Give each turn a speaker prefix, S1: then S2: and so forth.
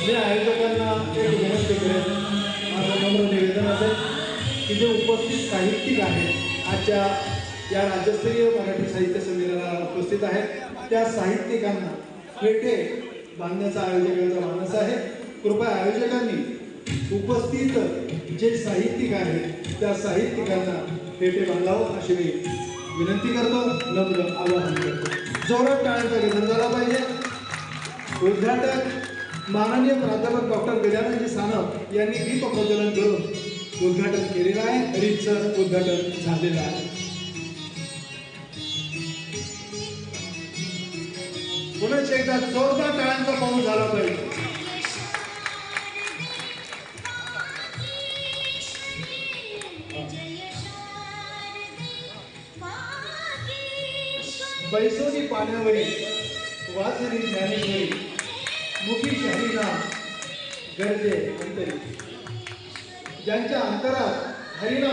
S1: मी आयोजकांना एक विनंती करेन माझं नम्र निवेदन असेल की जे उपस्थित साहित्यिक आहेत आजच्या या राज्यस्तरीय मराठी साहित्य संमेलनाला उपस्थित आहेत. त्या साहित्यिकांना फेटे बांधण्याचा आयोजकांचा मानस आहे. कृपया आयोजकांनी उपस्थित जे साहित्यिक आहेत त्या साहित्यिकांना फेटे बांधावं अशी मी विनंती करतो. नम्र आवाहन करतो. जोरात टाळ्यांचा गजर झाला पाहिजे. उद्घाटक माननीय प्राध्यापक डॉक्टर गजाननजी सानप यांनी दीप प्रज्वलन करून उद्घाटन केलेलं आहे. रीतसर उद्घाटन झालेलं आहे. पुन्हा एकदा जोरदार टाळ्यांचा पाऊस झाला पाहिजे बैसोनी पाण्यावरील वाचरी ज्ञानेश्वरी मुखी गरजे अंतरी ज्यांच्या अंतरात हरिनाम